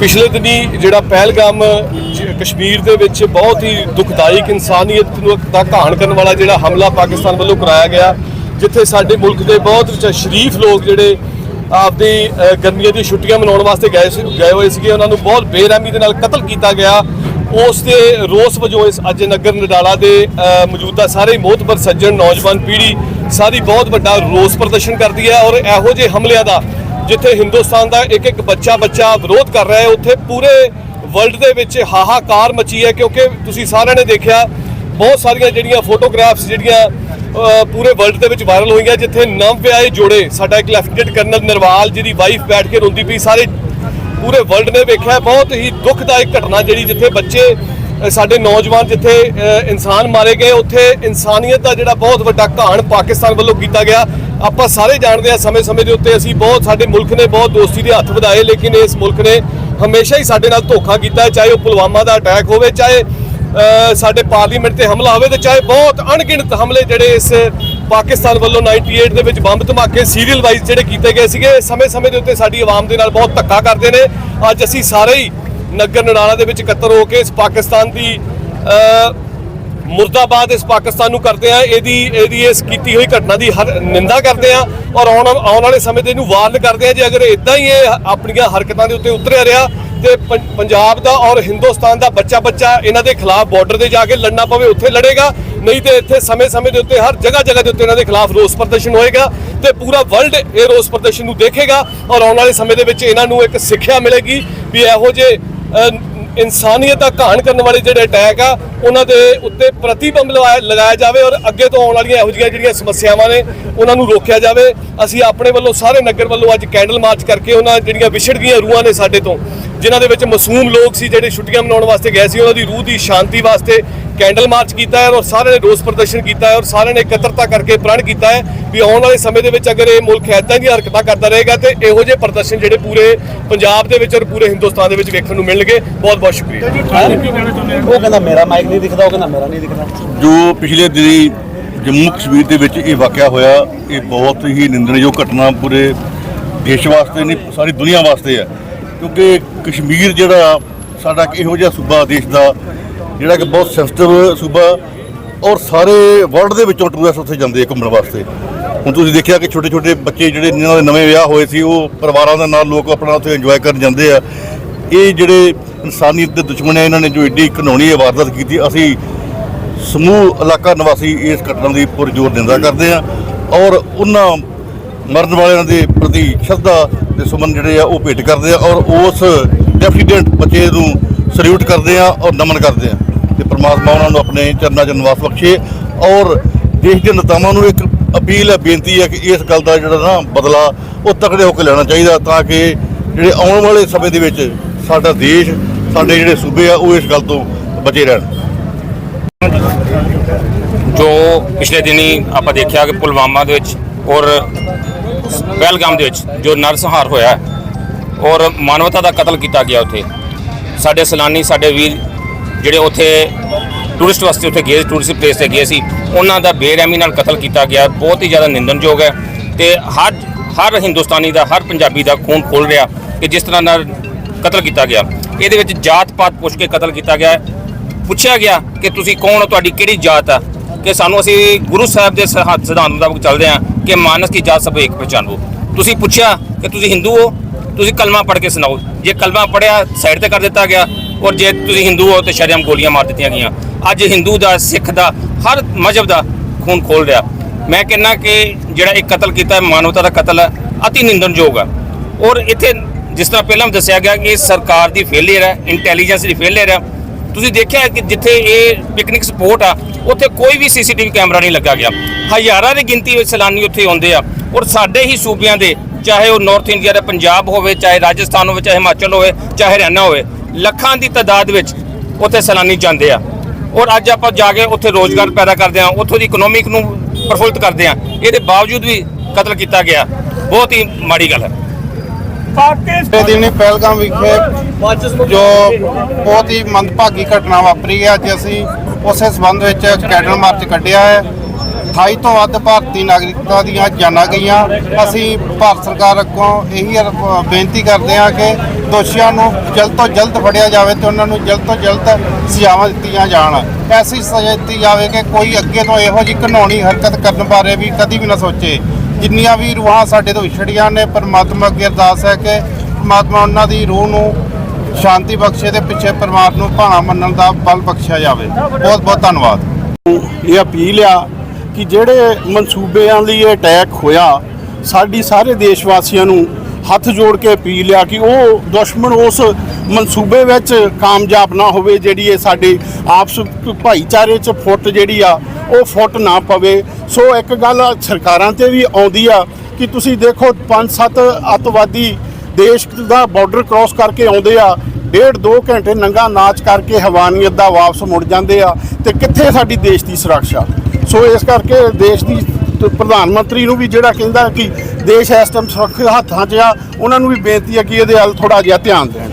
ਪਿਛਲੇ ਦਿਨੀ ਜਿਹੜਾ ਪਹਿਲਗਾਮ ਕਸ਼ਮੀਰ ਦੇ ਵਿੱਚ ਬਹੁਤ ਹੀ ਦੁਖਦਾਇਕ ਇਨਸਾਨੀਅਤ ਨੂੰ ਦਾ ਘਾਣ ਕਰਨ ਵਾਲਾ ਜਿਹੜਾ ਹਮਲਾ ਪਾਕਿਸਤਾਨ ਵੱਲੋਂ ਕਰਾਇਆ ਗਿਆ, ਜਿੱਥੇ ਸਾਡੇ ਮੁਲਕ ਦੇ ਬਹੁਤ ਸ਼ਰੀਫ ਲੋਕ ਜਿਹੜੇ ਆਪਦੀ ਗਰਮੀਆਂ ਦੀਆਂ ਛੁੱਟੀਆਂ ਮਨਾਉਣ ਵਾਸਤੇ ਗਏ ਸੀ, ਗਏ ਹੋਏ ਸੀਗੇ, ਉਹਨਾਂ ਨੂੰ ਬਹੁਤ ਬੇਰਹਿਮੀ ਦੇ ਨਾਲ ਕਤਲ ਕੀਤਾ ਗਿਆ। ਉਸ ਦੇ ਰੋਸ ਵਜੋਂ ਇਸ ਅੱਜ ਨਗਰ ਨਡਾਲਾ ਦੇ ਮੌਜੂਦਾ ਸਾਰੇ ਮੋਹਤਬਰ ਸੱਜਣ, ਨੌਜਵਾਨ ਪੀੜ੍ਹੀ ਸਾਰੀ ਬਹੁਤ ਵੱਡਾ ਰੋਸ ਪ੍ਰਦਰਸ਼ਨ ਕਰਦੀ ਹੈ ਔਰ ਇਹੋ ਜਿਹੇ ਹਮਲਿਆਂ ਦਾ ਜਿੱਥੇ ਹਿੰਦੁਸਤਾਨ ਦਾ ਇੱਕ ਇੱਕ ਬੱਚਾ ਬੱਚਾ ਵਿਰੋਧ ਕਰ ਰਿਹਾ ਹੈ, ਉੱਥੇ ਪੂਰੇ ਵਰਲਡ ਦੇ ਵਿੱਚ ਹਾਹਾਕਾਰ ਮਚੀ ਹੈ, ਕਿਉਂਕਿ ਤੁਸੀਂ ਸਾਰਿਆਂ ਨੇ ਦੇਖਿਆ, ਬਹੁਤ ਸਾਰੀਆਂ ਜਿਹੜੀਆਂ ਫੋਟੋਗ੍ਰਾਫਸ ਜਿਹੜੀਆਂ ਪੂਰੇ ਵਰਲਡ ਦੇ ਵਿੱਚ ਵਾਇਰਲ ਹੋਈਆਂ, ਜਿੱਥੇ ਨਵ ਵਿਆਹੇ ਜੋੜੇ, ਸਾਡਾ ਇੱਕ ਲੈਫਟੀਨੈਂਟ ਕਰਨਲ ਨਰਵਾਲ ਜਿਹਦੀ ਵਾਈਫ ਬੈਠ ਕੇ ਰੋਂਦੀ ਪਈ, ਸਾਰੇ ਪੂਰੇ ਵਰਲਡ ਨੇ ਵੇਖਿਆ, ਬਹੁਤ ਹੀ ਦੁਖਦਾਇਕ ਘਟਨਾ ਜਿਹੜੀ ਜਿੱਥੇ ਬੱਚੇ ਸਾਡੇ ਨੌਜਵਾਨ ਜਿੱਥੇ ਇਨਸਾਨ ਮਾਰੇ ਗਏ, ਉੱਥੇ ਇਨਸਾਨੀਅਤ ਦਾ ਜਿਹੜਾ ਬਹੁਤ ਵੱਡਾ ਘਾਣ ਪਾਕਿਸਤਾਨ ਵੱਲੋਂ ਕੀਤਾ ਗਿਆ। ਆਪਾਂ ਸਾਰੇ ਜਾਣਦੇ ਹਾਂ ਸਮੇਂ-ਸਮੇਂ ਦੇ ਉੱਤੇ ਅਸੀਂ ਬਹੁਤ ਸਾਡੇ ਮੁਲਕ ਨੇ ਬਹੁਤ ਦੋਸਤੀ ਦੇ ਹੱਥ ਵਧਾਏ, ਲੇਕਿਨ ਇਸ ਮੁਲਕ ਨੇ ਹਮੇਸ਼ਾ ਹੀ ਸਾਡੇ ਨਾਲ ਧੋਖਾ ਕੀਤਾ, ਚਾਹੇ ਉਹ ਪੁਲਵਾਮਾ ਦਾ ਅਟੈਕ ਹੋਵੇ, ਚਾਹੇ ਸਾਡੇ ਪਾਰਲੀਮੈਂਟ ਤੇ ਹਮਲਾ ਹੋਵੇ ਤੇ ਚਾਹੇ ਬਹੁਤ ਅਣਗਿਣਤ ਹਮਲੇ ਜਿਹੜੇ ਇਸ ਪਾਕਿਸਤਾਨ ਵੱਲੋਂ 98 ਦੇ ਵਿੱਚ ਬੰਬ ਧਮਾਕੇ ਸੀਰੀਅਲ ਵਾਈਜ਼ ਜਿਹੜੇ ਕੀਤੇ ਗਏ ਸੀਗੇ ਸਮੇਂ-ਸਮੇਂ ਦੇ ਉੱਤੇ ਸਾਡੀ ਆਵਾਮ ਦੇ ਨਾਲ ਬਹੁਤ ਧੱਕਾ ਕਰਦੇ ਨੇ। ਅੱਜ ਅਸੀਂ ਸਾਰੇ ਹੀ ਨਗਰ ਨਨਾਣਾ ਦੇ ਵਿੱਚ ਇਕੱਤਰ ਹੋ ਕੇ ਇਸ ਪਾਕਿਸਤਾਨ ਦੀ ਮੁਰਦਾਬਾਦ ਇਸ ਪਾਕਿਸਤਾਨ ਨੂੰ ਕਰਦੇ ਆ, ਇਹਦੀ ਇਹਦੀ ਇਸ ਕੀਤੀ ਹੋਈ ਘਟਨਾ ਦੀ ਹਰ ਨਿੰਦਾ ਕਰਦੇ ਆ ਔਰ ਆਉਣ ਆਉਣ ਵਾਲੇ ਸਮੇਂ ਤੇ ਇਹਨੂੰ ਵਾਰਨ ਕਰਦੇ ਆ ਜੇ ਅਗਰ ਇਦਾਂ ਹੀ ਇਹ ਆਪਣੀਆਂ ਹਰਕਤਾਂ ਦੇ ਉੱਤੇ ਉਤਰਿਆ ਰਿਹਾ ਤੇ ਪੰ- ਪੰਜਾਬ ਦਾ ਔਰ ਹਿੰਦੁਸਤਾਨ ਦਾ ਬੱਚਾ ਬੱਚਾ ਇਹਨਾਂ ਦੇ ਖਿਲਾਫ ਬਾਰਡਰ ਤੇ ਜਾ ਕੇ ਲੜਨਾ ਪਵੇ, ਉੱਥੇ ਲੜੇਗਾ, ਨਹੀਂ ਤੇ ਇੱਥੇ ਸਮੇਂ-ਸਮੇਂ ਦੇ ਉੱਤੇ ਹਰ ਜਗ੍ਹਾ ਜਗ੍ਹਾ ਦੇ ਉੱਤੇ ਇਹਨਾਂ ਦੇ ਖਿਲਾਫ ਰੋਸ ਪ੍ਰਦਰਸ਼ਨ ਹੋਏਗਾ ਤੇ ਪੂਰਾ ਵਰਲਡ ਇਹ ਰੋਸ ਪ੍ਰਦਰਸ਼ਨ ਨੂੰ ਦੇਖੇਗਾ ਔਰ ਆਉਣ ਵਾਲੇ ਸਮੇਂ ਦੇ ਵਿੱਚ ਇਹਨਾਂ ਨੂੰ ਇੱਕ ਸਿੱਖਿਆ ਮਿਲੇਗੀ ਵੀ ਇਹੋ ਜਿਹੇ ਇਨਸਾਨੀਅਤ ਦਾ ਘਾਣ ਕਰਨ ਵਾਲੇ ਜਿਹੜੇ ਅਟੈਕ ਆ, ਉਹਨਾਂ ਦੇ ਉੱਤੇ ਪ੍ਰਤੀਬੰਬ ਲਗਾਇਆ ਲਗਾਇਆ ਜਾਵੇ ਔਰ ਅੱਗੇ ਤੋਂ ਆਉਣ ਵਾਲੀਆਂ ਇਹੋ ਜਿਹੀਆਂ ਜਿਹੜੀਆਂ ਸਮੱਸਿਆਵਾਂ ਨੇ, ਉਹਨਾਂ ਨੂੰ ਰੋਕਿਆ ਜਾਵੇ। ਅਸੀਂ ਆਪਣੇ ਵੱਲੋਂ, ਸਾਰੇ ਨਗਰ ਵੱਲੋਂ ਅੱਜ ਕੈਂਡਲ ਮਾਰਚ ਕਰਕੇ ਉਹਨਾਂ ਜਿਹੜੀਆਂ ਵਿਛੜ ਗਈਆਂ ਰੂਹਾਂ ਨੇ ਸਾਡੇ ਤੋਂ, ਜਿਨ੍ਹਾਂ ਦੇ ਵਿੱਚ ਮਾਸੂਮ ਲੋਕ ਸੀ ਜਿਹੜੇ ਛੁੱਟੀਆਂ ਮਨਾਉਣ ਵਾਸਤੇ ਗਏ ਸੀ, ਉਹਨਾਂ ਦੀ ਰੂਹ ਦੀ ਸ਼ਾਂਤੀ ਵਾਸਤੇ ਕੈਂਡਲ ਮਾਰਚ ਕੀਤਾ ਹੈ ਔਰ ਸਾਰਿਆਂ ਨੇ ਰੋਸ ਪ੍ਰਦਰਸ਼ਨ ਕੀਤਾ ਹੈ ਔਰ ਸਾਰਿਆਂ ਨੇ ਇਕੱਤਰਤਾ ਕਰਕੇ ਪ੍ਰਣ ਕੀਤਾ ਹੈ ਵੀ ਆਉਣ ਵਾਲੇ ਸਮੇਂ ਦੇ ਵਿੱਚ ਅਗਰ ਇਹ ਮੁਲਕ ਐਦਾਂ ਦੀਆਂ ਹਰਕਤਾਂ ਕਰਦਾ ਰਹੇਗਾ ਤੇ ਇਹੋ ਜਿਹੇ ਪ੍ਰਦਰਸ਼ਨ ਜਿਹੜੇ ਪੂਰੇ ਪੰਜਾਬ ਦੇ ਵਿੱਚ ਔਰ ਪੂਰੇ ਹਿੰਦੁਸਤਾਨ ਦੇ ਵਿੱਚ ਵੇਖਣ ਨੂੰ ਮਿਲਣਗੇ। ਬਹੁਤ ਬਹੁਤ ਸ਼ੁਕਰੀਆ। ਉਹ ਕਹਿੰਦਾ ਮੇਰਾ ਮਾਈਕ ਨਹੀਂ ਦਿਖਦਾ ਉਹ ਕਹਿੰਦਾ ਮੇਰਾ ਨਹੀਂ ਦਿਖਦਾ। ਜੋ ਪਿਛਲੇ ਦਿਨੀ ਜੰਮੂ ਕਸ਼ਮੀਰ ਦੇ ਵਿੱਚ ਇਹ ਵਾਕਿਆ ਹੋਇਆ ਇਹ ਬਹੁਤ ਹੀ ਨਿੰਦਣਯੋਗ ਘਟਨਾ ਪੂਰੇ ਦੇਸ਼ ਵਾਸਤੇ ਨਹੀਂ ਸਾਰੀ ਦੁਨੀਆ ਵਾਸਤੇ ਹੈ। ਕਿਉਂਕਿ ਕਸ਼ਮੀਰ ਜਿਹੜਾ ਸਾਡਾ ਇਹੋ ਜਿਹਾ ਸੂਬਾ ਦੇਸ਼ ਦਾ ਜਿਹੜਾ ਕਿ ਬਹੁਤ ਸੈਂਸਿਟਿਵ ਸੂਬਾ ਔਰ ਸਾਰੇ ਵਰਲਡ ਦੇ ਵਿੱਚੋਂ ਟੂਰਿਸਟ ਉੱਥੇ ਜਾਂਦੇ ਆ ਘੁੰਮਣ ਵਾਸਤੇ। ਹੁਣ ਤੁਸੀਂ ਦੇਖਿਆ ਕਿ ਛੋਟੇ ਛੋਟੇ ਬੱਚੇ ਜਿਹੜੇ ਜਿਨ੍ਹਾਂ ਦੇ ਨਵੇਂ ਵਿਆਹ ਹੋਏ ਸੀ, ਉਹ ਪਰਿਵਾਰਾਂ ਦੇ ਨਾਲ ਲੋਕ ਆਪਣਾ ਉੱਥੇ ਇੰਜੋਏ ਕਰਨ ਜਾਂਦੇ ਆ। ਇਹ ਜਿਹੜੇ ਇਨਸਾਨੀਅਤ ਦੇ ਦੁਸ਼ਮਣ ਆ, ਇਹਨਾਂ ਨੇ ਜੋ ਏਡੀ ਘਿਨੌਣੀ ਇਹ ਵਾਰਦਾਤ ਕੀਤੀ, ਅਸੀਂ ਸਮੂਹ ਇਲਾਕਾ ਨਿਵਾਸੀ ਇਸ ਘਟਨਾ ਦੀ ਪੁਰਜੋਰ ਨਿੰਦਾ ਕਰਦੇ ਆ ਔਰ ਉਹਨਾਂ ਮਰਨ ਵਾਲਿਆਂ ਦੇ ਪ੍ਰਤੀ ਸ਼ਰਧਾ ਦੇ ਸੁਮਨ ਜਿਹੜੇ ਆ, ਉਹ ਭੇਟ ਕਰਦੇ ਆ ਔਰ ਉਸ ਡੈਫੀਡੈਂਟ ਬੱਚੇ ਨੂੰ ਸਲੂਟ ਕਰਦੇ ਆ ਔਰ ਨਮਨ ਕਰਦੇ ਆ। ਤੇ ਪ੍ਰਮਾਤਮਾ ਉਹਨਾਂ ਨੂੰ ਆਪਣੇ ਚਰਨਾਂ 'ਚ ਨਿਵਾਸ ਬਖਸ਼ੇ ਔਰ ਦੇਸ਼ ਦੇ ਨੇਤਾਵਾਂ ਨੂੰ ਇੱਕ ਅਪੀਲ ਹੈ, ਬੇਨਤੀ ਹੈ ਕਿ ਇਸ ਗੱਲ ਦਾ ਜਿਹੜਾ ਨਾ ਬਦਲਾ ਉਹ ਤਕੜੇ ਹੋ ਕੇ ਲੈਣਾ ਚਾਹੀਦਾ ਤਾਂ ਕਿ ਜਿਹੜੇ ਆਉਣ ਵਾਲੇ ਸਮੇਂ ਦੇ ਵਿੱਚ ਸਾਡਾ ਦੇਸ਼, ਸਾਡੇ ਜਿਹੜੇ ਸੂਬੇ ਆ, ਉਹ ਇਸ ਗੱਲ ਤੋਂ ਬਚੇ ਰਹਿਣ। ਜੋ ਪਿਛਲੇ ਦਿਨੀ ਆਪਾਂ ਦੇਖਿਆ ਕਿ ਪੁਲਵਾਮਾ ਦੇ ਵਿੱਚ ਔਰ ਪਹਿਲਗਾਮ ਦੇ ਵਿੱਚ ਜੋ ਨਰਸੰਹਾਰ ਹੋਇਆ ਔਰ ਮਾਨਵਤਾ ਦਾ ਕਤਲ ਕੀਤਾ ਗਿਆ ਉੱਥੇ, ਸਾਡੇ ਸੈਲਾਨੀ, ਸਾਡੇ ਵੀਰ ਜਿਹੜੇ ਉੱਥੇ ਟੂਰਿਸਟ ਵਾਸਤੇ ਉੱਥੇ ਗਏ ਟੂਰਿਸਟ ਪਲੇਸ ਤੇ ਗਏ ਸੀ, ਉਹਨਾਂ ਦਾ ਬੇਰਹਿਮੀ ਨਾਲ ਕਤਲ ਕੀਤਾ ਗਿਆ, ਬਹੁਤ ਹੀ ਜ਼ਿਆਦਾ ਨਿੰਦਣਯੋਗ ਹੈ ਤੇ ਹਰ ਹਰ ਹਿੰਦੁਸਤਾਨੀ ਦਾ, ਹਰ ਪੰਜਾਬੀ ਦਾ ਖੂਨ ਖੋਲ ਰਿਹਾ ਕਿ ਜਿਸ ਤਰ੍ਹਾਂ ਨਾਲ ਕਤਲ ਕੀਤਾ ਗਿਆ। ਇਹਦੇ ਵਿੱਚ ਜਾਤ ਪਾਤ ਪੁੱਛ ਕੇ ਕਤਲ ਕੀਤਾ ਗਿਆ। ਪੁੱਛਿਆ ਗਿਆ ਕਿ ਤੁਸੀਂ ਕੌਣ ਹੋ, ਤੁਹਾਡੀ ਕਿਹੜੀ ਜਾਤ ਆ? ਕਿ ਸਾਨੂੰ ਅਸੀਂ ਗੁਰੂ ਸਾਹਿਬ ਦੇ ਸਿਧਾ- ਸਿਧਾਂਤ ਮੁਤਾਬਕ ਚੱਲਦੇ ਹਾਂ ਕਿ ਮਾਨਸ ਕੀ ਜਾਤ ਸਭ ਇੱਕ ਪਛਾਣੋ ਤੁਸੀਂ ਪੁੱਛਿਆ ਕਿ ਤੁਸੀਂ ਹਿੰਦੂ ਹੋ? ਤੁਸੀਂ ਕਲਮਾ ਪੜ੍ਹ ਕੇ ਸੁਣਾਓ। ਜੇ ਕਲਮਾ ਪੜਿਆ ਸਾਈਡ ਤੇ ਕਰ ਦਿੱਤਾ ਗਿਆ। ਔਰ ਜੇ ਤੁਸੀਂ ਹਿੰਦੂ ਹੋ ਤਾਂ ਸ਼ਰਿਆਮ ਗੋਲੀਆਂ ਮਾਰ ਦਿੱਤੀਆਂ ਗਈਆਂ। ਅੱਜ ਹਿੰਦੂ ਦਾ, ਸਿੱਖ ਦਾ, ਹਰ ਮਜ਼ਹਬ ਦਾ ਖੂਨ ਖੋਲ ਰਿਹਾ। ਮੈਂ ਕਹਿੰਨਾ ਕਿ ਜਿਹੜਾ ਇਹ ਕਤਲ ਕੀਤਾ ਮਾਨਵਤਾ ਦਾ ਕਤਲ ਹੈ, ਅਤੀ ਨਿੰਦਣਯੋਗ ਹੈ। ਔਰ ਇੱਥੇ ਜਿਸ ਤਰ੍ਹਾਂ ਪਹਿਲਾਂ ਵੀ ਦੱਸਿਆ ਗਿਆ ਕਿ ਇਹ ਸਰਕਾਰ ਦੀ ਫੇਲਿਅਰ ਹੈ ਇੰਟੈਲੀਜੈਂਸ ਦੀ ਫੇਲਿਅਰ ਹੈ। ਤੁਸੀਂ ਦੇਖਿਆ ਕਿ ਜਿੱਥੇ ਇਹ ਪਿਕਨਿਕ ਸਪੋਟ ਆ, ਉੱਥੇ ਕੋਈ ਵੀ ਸੀਸੀਟੀਵੀ ਕੈਮਰਾ ਨਹੀਂ ਲੱਗਾ ਗਿਆ। ਹਜ਼ਾਰਾਂ ਦੀ ਗਿਣਤੀ ਵਿੱਚ ਸੈਲਾਨੀ ਉੱਥੇ ਆਉਂਦੇ ਆ। ਔਰ ਸਾਡੇ ਹੀ ਸੂਬਿਆਂ ਦੇ, ਚਾਹੇ ਉਹ ਨਾਰਥ ਇੰਡੀਆ ਦਾ, ਪੰਜਾਬ ਹੋਵੇ, ਚਾਹੇ ਰਾਜਸਥਾਨ ਹੋਵੇ, ਚਾਹੇ ਹਿਮਾਚਲ ਹੋਵੇ, ਚਾਹੇ ਹਰਿਆਣਾ ਹੋਵੇ ਲੱਖਾਂ ਦੀ ਤਾਦਾਦ ਵਿੱਚ ਉੱਥੇ ਸੈਲਾਨੀ ਜਾਂਦੇ ਆ। ਔਰ ਅੱਜ ਆਪਾਂ ਜਾ ਕੇ ਉੱਥੇ ਰੋਜ਼ਗਾਰ ਪੈਦਾ ਕਰਦੇ ਆ ਉੱਥੋਂ ਦੀ ਇਕਨੋਮਿਕ ਨੂੰ ਪ੍ਰਫੁੱਲਤ ਕਰਦੇ ਆ ਇਹਦੇ ਬਾਵਜੂਦ ਵੀ ਕਤਲ ਕੀਤਾ ਗਿਆ। ਬਹੁਤ ਹੀ ਮਾੜੀ ਗੱਲ ਹੈ। ਪਿਛਲੇ ਦਿਨੀ ਪਹਿਲਗਾਮ ਵਿਖੇ ਜੋ ਬਹੁਤ ਹੀ ਮੰਦਭਾਗੀ ਘਟਨਾ ਵਾਪਰੀ ਹੈ, ਅੱਜ ਅਸੀਂ ਉਸੇ ਸਬੰਧ ਵਿੱਚ ਕੈਡਲ ਮਾਰਚ ਕੱਢਿਆ ਹੈ। 28 ਤੋਂ ਵੱਧ ਭਾਰਤੀ ਨਾਗਰਿਕਾਂ ਦੀਆਂ ਜਾਨਾਂ ਗਈਆਂ। ਅਸੀਂ ਭਾਰਤ ਸਰਕਾਰ ਅੱਗੋਂ ਇਹੀ ਬੇਨਤੀ ਕਰਦੇ ਹਾਂ ਕਿ ਦੋਸ਼ੀਆਂ ਨੂੰ ਜਲਦ ਤੋਂ ਜਲਦ ਫੜਿਆ ਜਾਵੇ ਤੇ ਉਹਨਾਂ ਨੂੰ ਜਲਦ ਤੋਂ ਜਲਦ ਸਜ਼ਾਵਾਂ ਦਿੱਤੀਆਂ ਜਾਣ। ਐਸੀ ਸਜ਼ਾ ਦਿੱਤੀ ਜਾਵੇ ਕਿ ਕੋਈ ਅੱਗੇ ਤੋਂ ਇਹੋ ਜਿਹੀ ਘਿਨੌਣੀ ਹਰਕਤ ਕਰਨ ਬਾਰੇ ਵੀ ਕਦੀ ਵੀ ਨਾ ਸੋਚੇ। ਜਿੰਨੀਆਂ ਵੀ ਰੂਹਾਂ ਸਾਡੇ ਤੋਂ ਵਿਛੜੀਆਂ ਨੇ, ਪਰਮਾਤਮਾ ਅੱਗੇ ਅਰਦਾਸ ਹੈ ਕਿ ਪਰਮਾਤਮਾ ਉਹਨਾਂ ਦੀ ਰੂਹ ਨੂੰ ਸ਼ਾਂਤੀ ਬਖਸ਼ੇ ਤੇ ਪਿੱਛੇ ਪਰਿਵਾਰ ਨੂੰ ਭਾਣਾ ਮੰਨਣ ਦਾ ਬਲ ਬਖਸ਼ਿਆ ਜਾਵੇ। ਬਹੁਤ ਬਹੁਤ ਧੰਨਵਾਦ। ਇਹ ਅਪੀਲ ਆ ਕਿ ਜਿਹੜੇ ਮਨਸੂਬਿਆਂ ਲਈ ਇਹ ਅਟੈਕ ਹੋਇਆ, ਸਾਡੀ ਸਾਰੇ ਦੇਸ਼ ਵਾਸੀਆਂ ਨੂੰ ਹੱਥ ਜੋੜ ਕੇ ਅਪੀਲ ਆ ਕਿ ਉਹ ਦੁਸ਼ਮਣ ਉਸ ਮਨਸੂਬੇ ਵਿੱਚ ਕਾਮਯਾਬ ਨਾ ਹੋਵੇ ਜਿਹੜੀ ਇਹ ਸਾਡੇ ਆਪਸ ਭਾਈਚਾਰੇ 'ਚ ਫੁੱਟ ਜਿਹੜੀ ਆ, ਉਹ ਫੁੱਟ ਨਾ ਪਵੇ। ਸੋ ਇੱਕ ਗੱਲ ਸਰਕਾਰਾਂ ਤੇ ਵੀ ਆਉਂਦੀ ਆ ਕਿ ਤੁਸੀਂ ਦੇਖੋ ਪੰਜ ਸੱਤ ਅੱਤਵਾਦੀ ਦੇਸ਼ ਦਾ ਬਾਰਡਰ ਕ੍ਰਾਸ ਕਰਕੇ ਆਉਂਦੇ ਆ, ਡੇਢ ਦੋ ਘੰਟੇ ਨੰਗਾ ਨਾਚ ਕਰਕੇ ਹਵਾਨੀਅਤ ਦਾ ਵਾਪਸ ਮੁੜ ਜਾਂਦੇ ਆ, ਤੇ ਕਿੱਥੇ ਸਾਡੀ ਦੇਸ਼ ਦੀ ਸੁਰੱਖਿਆ? ਸੋ ਇਸ ਕਰਕੇ ਦੇਸ਼ ਦੀ ਪ੍ਰਧਾਨ ਮੰਤਰੀ ਨੂੰ ਵੀ ਜਿਹੜਾ ਕਹਿੰਦਾ ਕਿ ਦੇਸ਼ ਇਸ ਟਾਈਮ ਸੁਰੱਖਿਅਤ ਹੱਥਾਂ 'ਚ ਆ, ਉਹਨਾਂ ਨੂੰ ਵੀ ਬੇਨਤੀ ਹੈ ਕਿ ਇਹਦੇ ਵੱਲ ਥੋੜਾ ਜਿਹਾ ਧਿਆਨ ਦੇਣ।